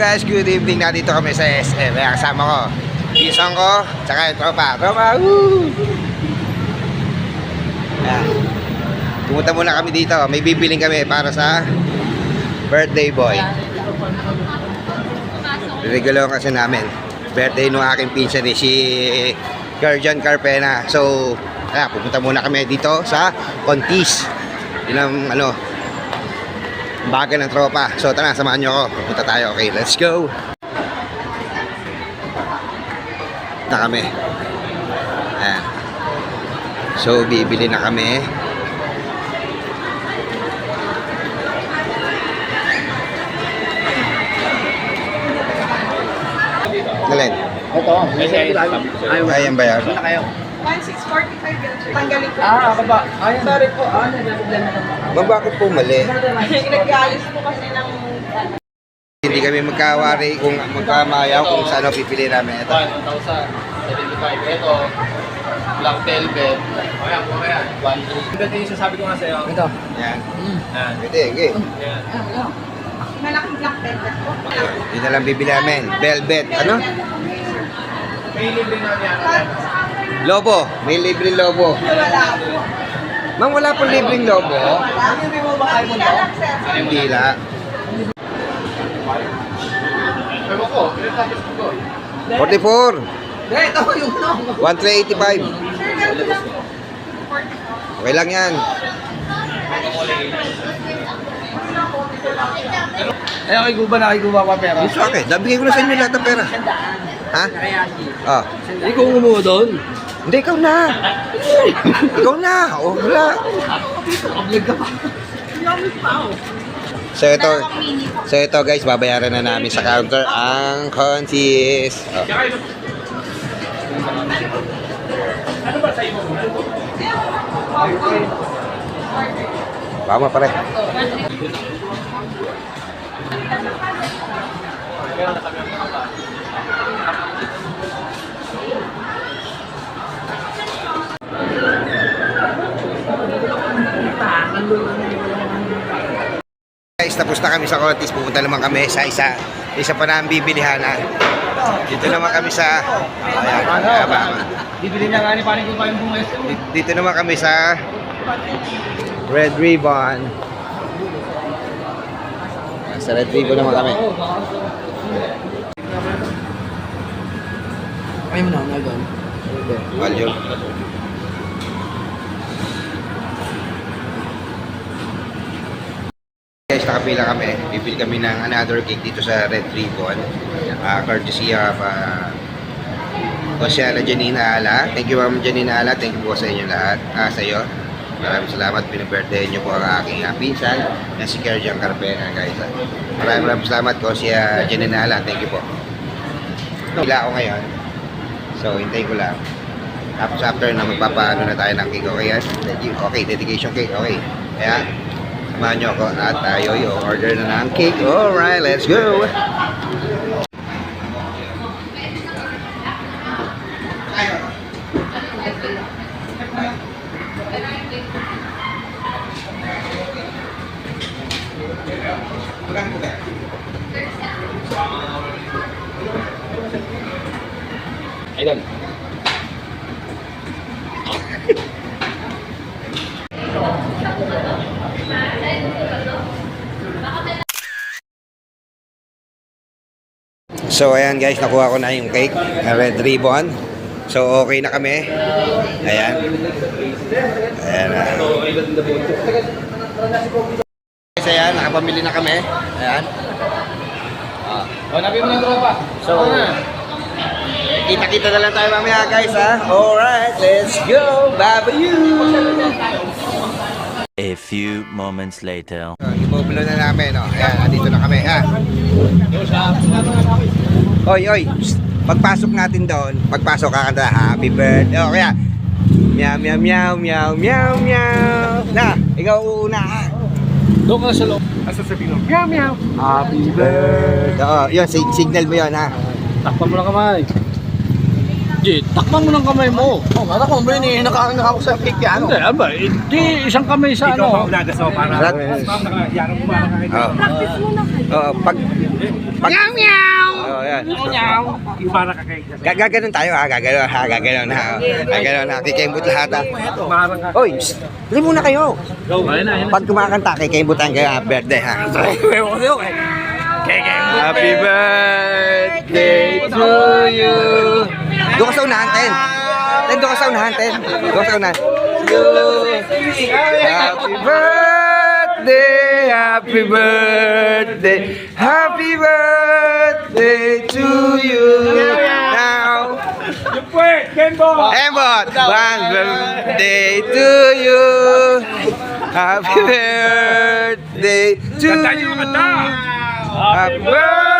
Guys, good evening. Nandito kami sa SM. Kaya kasama ko. Isang ko, tsaka yung tropa. Tropa, woo! Ayan. Pumunta muna kami dito. May bibiling kami para sa birthday boy. Regular kasi namin. Birthday nung aking pinsan eh, si Gerjan Carpena. So, ayan, pupunta muna kami dito sa Contis. Yun ang ano, baga ng tropa. So tara, samahan nyo ako. Pupunta tayo. Okay, let's go. Na kami. Ayan. So, bibili na kami. Nalen, Ito. ayan ba yan? na kayo? 1645 yun, sir. Tanggalin ko. Ah, ako ba? Ayun. Sorry po. Ah, nagaglan na naman. Bakit po mali? Nag-aayos po kasi ng... Hindi kami magkawari kung magkamayaw kung saan ang pipili namin. Ito. 1,075. Ito, black velvet. Ayan, po yan. 1,200. Ito yung sasabi ko nga sa'yo. Ito. Yan. Yan. Pwede, okay. Yan. Malaking black velvet po. Yun na lang bibili namin. Velvet. Ano? May libre na yan. Lobo. May libreng lobo. Ma'am, wala pong libreng lobo. Hindi la. Ewan ko, ilan tapos ko? 44. Eh, ito yung no. 1385. Sir, ganito lang po. Okay lang yan. Eh, okay, guba na, okay, guba pa pera. Sa akin. Nabigay ko na sa inyo lahat ng pera. Ha? Ah. Ikaw umuha doon. Hindi, ikaw na. ikaw na. O, wala. Vlog ka pa. So ito, so ito guys, babayaran na namin sa counter ang contis. Oh. Tama pare. Guys, tapos na kami sa contis. Pupunta naman kami sa isa. Isa pa na ang bibilihan na. Dito naman kami sa... Ayan, tama. Bibili na nga ni paring guba yung bunga Dito naman kami sa Red Ribbon. Sa Red Ribbon naman kami. Ay mo na, naldoon. Value. Nakapila kami. Bibili kami ng another cake dito sa Red Ribbon. Uh, courtesy of uh, Josiana Janina Ala. Thank you, Ma'am Janina Ala. Thank you po sa inyo lahat. Ah, sa iyo. Maraming salamat. Pinabirthday niyo po ang aking uh, pinsan na si Kerjan Carpena, guys. ah. Maraming maraming salamat si uh, Janina Ala. Thank you po. Pila ako ngayon. So, hintayin ko lang. Tapos after na magpapaano na tayo ng cake, okay yan? Okay, dedication cake, okay. Kaya, samahan nyo ako at tayo yung order na ng cake. Alright, let's go! So ayan guys, nakuha ko na yung cake, red ribbon. So okay na kami. Ayan. Ayan. Guys, ayan, nakapamili na kami. Ayan. Ah. O, nabi mo ng tropa. So, kita-kita na lang tayo mamaya guys ha. Alright, let's go. Babayu! A few moments later. So, ibubulo na namin. Oh. Ayan, andito na kami ha. Oy, oy. Psst. Pagpasok natin doon, pagpasok kakanta, happy birthday. Oh, kaya, meow, meow, meow, meow, meow, meow. Na, ikaw una ha. Doon ka sa loob. Asa sa bilog. Meow, meow. Happy birthday. Oo, yun, sig- signal mo yun ha. Takpan mo lang kamay. Legit. Takpan mo ng kamay mo. Oh, mata ko ba yun eh, nakakain ako sa cake yan. Hindi, aba, hindi isang kamay sa ano. Lahat. Oh. Practice muna kayo. Oo, pag... pag meow meow! Oo, yan. Ga- Gaganon tayo ha, gaganon ha, gaganon ha. Gaganon ha, kikembot lahat ha. Hoy, shh, hali muna kayo. Pag kumakanta, kikembotan kayo ha, birthday ha. Happy birthday to you. Doon ka sa unahan, Ten. Ten, doon ka sa unahan, Ten. Doon ka sa unahan. Happy birthday, happy birthday, happy birthday to you. Now, Embot, one birthday to you. Happy birthday to you. Happy birthday,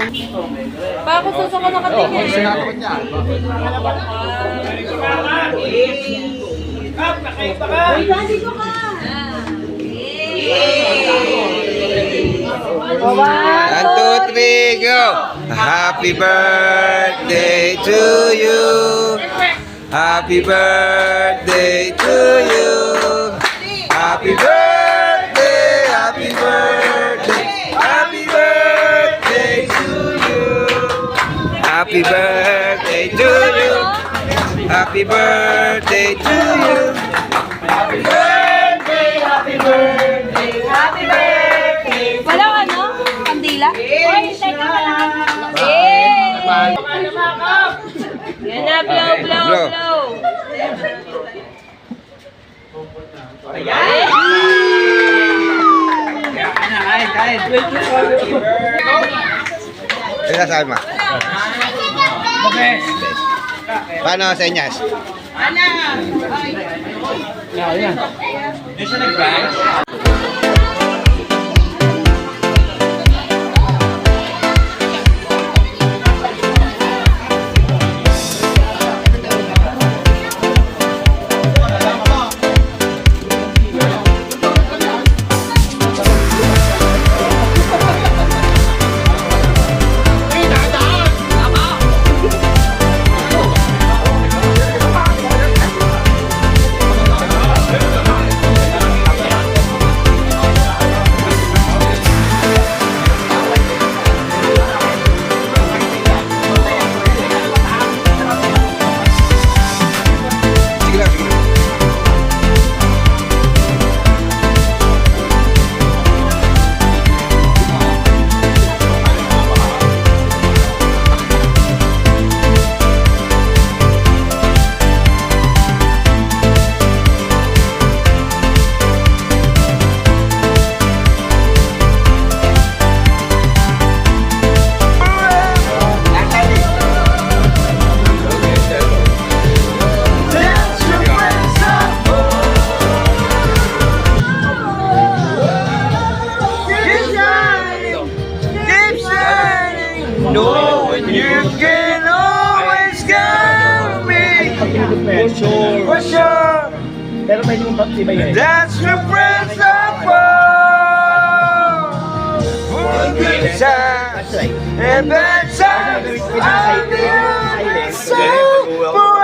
kung saan ka nakatingin? Uy, dali ko ka! One, two, three, go! Happy birthday to you. Happy birthday to you. Happy birthday, Happy birthday to you. Happy birthday to you. Happy birthday, happy birthday, happy birthday. Walang ano? Kandila? Uy, teka ka lang. Yay! Yan na, blow, blow, Blow. blow. Ano sabi mo? Paano sa inyas? Sige For sure. For sure. Pero pwede mong iba yun. That's prince of all. For good times and bad times. I'll be your so forevermore.